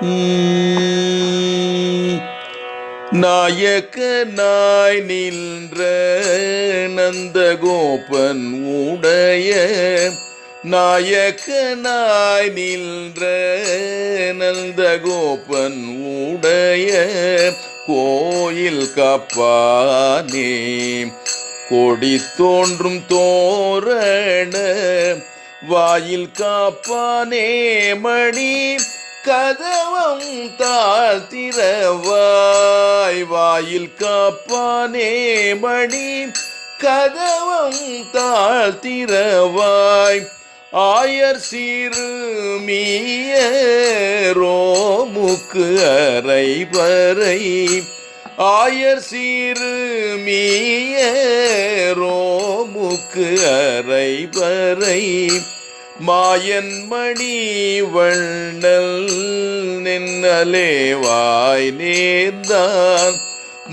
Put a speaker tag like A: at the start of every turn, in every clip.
A: உம், நாயக்கனாய் நின்ற நந்தகோபன் உடைய நாயக்கனாய் நின்ற நந்தகோபன் உடைய கோயில் காப்பானே. கொடி தோன்றும் தோரண வாயில் காப்பானே மணி. கதவம் தாழ்த்திரவாய் வாயில் காப்பானே மணி. கதவம் தாழ்த்திரவாய் ஆயர் சிறுமியரோமுக்கு அரைபறை ஆயர் சீரு சிறுமியரோமுக்கு அரைபறை மாயன் மணி வண்ணல் நின்னலே வாய் நேர்ந்தான்.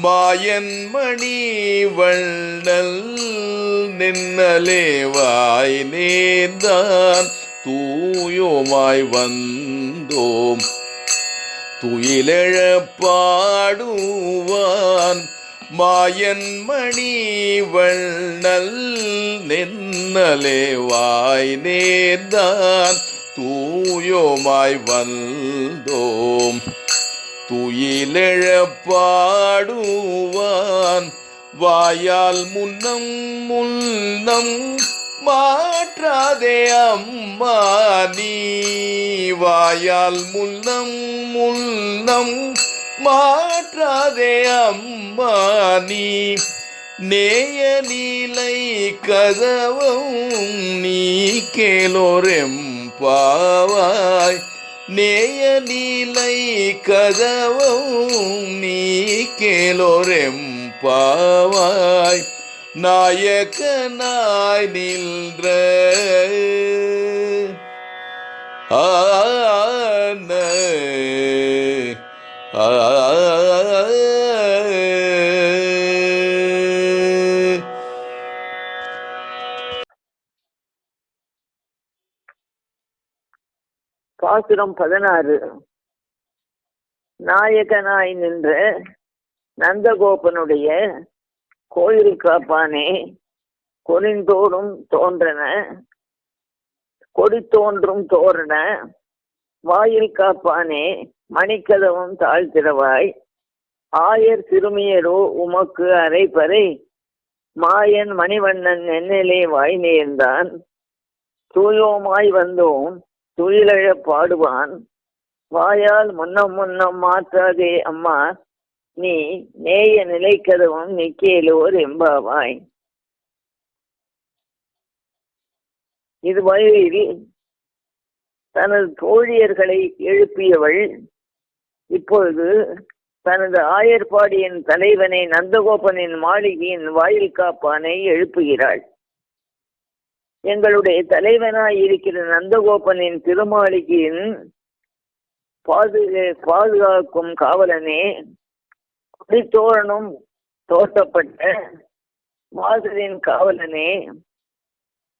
A: மாயன் மணி வண்ணல் நின்னலே வாய் நேர்ந்தான். தூயோமாய் வந்தோம். துயிலெழ பாடுவான் மாயன் மணி வண்ணல் நின்னலே வாய் நேர்தான் தூயோமாய் வந்தோம். துயிலெழப்பாடுவான். வாயால் முன்னம் முன்னம் மாற்றாதே அம்மா நீ. வாயால் முன்னம் முன்னம் மாற்றாதே அம்மா நீ. நேய நீலை கதவும் நீ கேளோரெம் பாவாய். நேய நீலை கதவும் நீ கேளோரெம் பாவாய். நாயக்கனாய் நின்ற
B: பாசுரம் பதினாறு. நாயகனாய் நின்ற நந்தகோபனுடைய கோயில் காப்பானே கொனிந்தோறும் தோன்றன கொடி தோன்றும் தோரண வாயில் காப்பானே மணிக்கதவும் தாழ்த்திரவாய் ஆயர் சிறுமியரோ உமக்கு அரைப்பறை மாயன் மணிவண்ணன் என்னிலே வாய் நேர்ந்தான். தூயோமாய் வந்தோம் துயிலழ பாடுவான். வாயால் முன்னம் முன்னம் மாற்றாதே அம்மா. நீ நேய நிலைக்கதவும் நிக்கேலோர் எம்பாவாய் இது வழியில் தனது தோழியர்களை எழுப்பியவள் இப்பொழுது தனது ஆயர்பாடியின் தலைவனை நந்தகோபனின் மாளிகையின் வாயில் காப்பானை எழுப்புகிறாள். எங்களுடைய தலைவனாய் இருக்கிற நந்தகோபனின் திருமாளிகையின் பாது பாதுகாக்கும் காவலனே குடித்தோரணும் தோட்டப்பட்ட வாசலின் காவலனே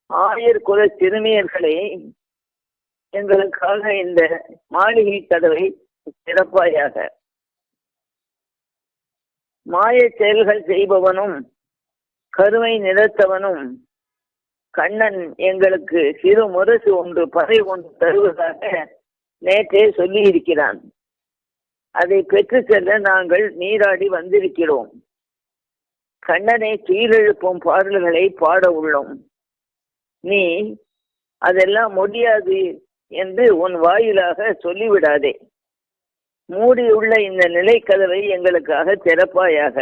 B: ஆயர் குல சிறுமியர்களே எங்களுக்காக இந்த மாளிகை கதவை சிறப்பாயாக மாயச் செயல்கள் செய்பவனும் கருவை நிறத்தவனும் கண்ணன் எங்களுக்கு சிறு முரசு ஒன்று பறை ஒன்று தருவதாக நேற்றே சொல்லி இருக்கிறான் அதை பெற்று செல்ல நாங்கள் நீராடி வந்திருக்கிறோம். கண்ணனை கீழெழுப்பும் பாடல்களை பாட உள்ளோம். நீ அதெல்லாம் முடியாது என்று உன் வாயிலாக சொல்லிவிடாதே. மூடியுள்ள இந்த நிலைக்கதவை எங்களுக்காக திறப்பாயாக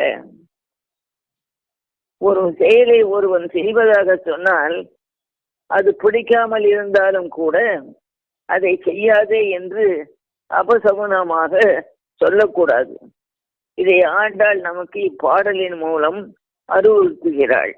B: ஒரு செயலை ஒருவன் செய்வதாக சொன்னால் அது பிடிக்காமல் இருந்தாலும் கூட அதை செய்யாதே என்று அபசகுனமாக சொல்லக்கூடாது. இதை ஆண்டாள் நமக்கு இப்பாடலின் மூலம் அறிவுறுத்துகிறாள்